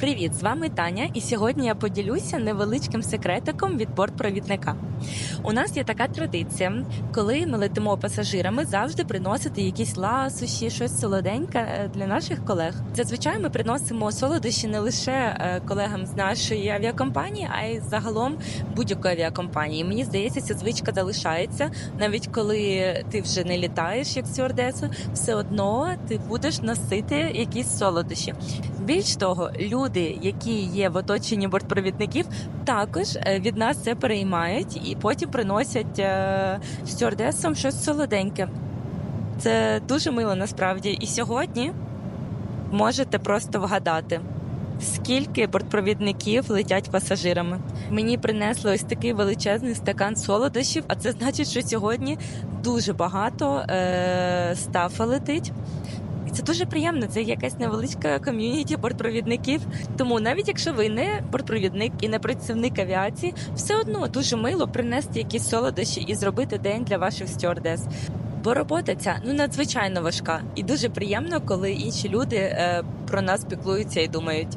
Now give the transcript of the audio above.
Привіт, з вами Таня, і сьогодні я поділюся невеличким секретиком від бортпровідника. У нас є така традиція, коли ми летимо пасажирами, завжди приносити якісь ласощі, щось солоденьке е, для наших колег. Зазвичай ми приносимо солодощі не лише е, колегам з нашої авіакомпанії, а й загалом будь-якої авіакомпанії. Мені здається, ця звичка залишається, навіть коли ти вже не літаєш як стюардеса, все одно ти будеш носити якісь солодощі. Більш того, люди, які є в оточенні бортпровідників, також е, від нас це переймають і потім приносять е, стюардесам щось солоденьке. Це дуже мило насправді. І сьогодні можете просто вгадати. Скільки бортпровідників летять пасажирами? Мені принесли ось такий величезний стакан солодощів, а це значить, що сьогодні дуже багато е- стафа летить. І це дуже приємно. Це якась невеличка ком'юніті бортпровідників. Тому навіть якщо ви не бортпровідник і не працівник авіації, все одно дуже мило принести якісь солодощі і зробити день для ваших стюардес. Бо робота ця ну надзвичайно важка, і дуже приємно, коли інші люди е, про нас піклуються і думають.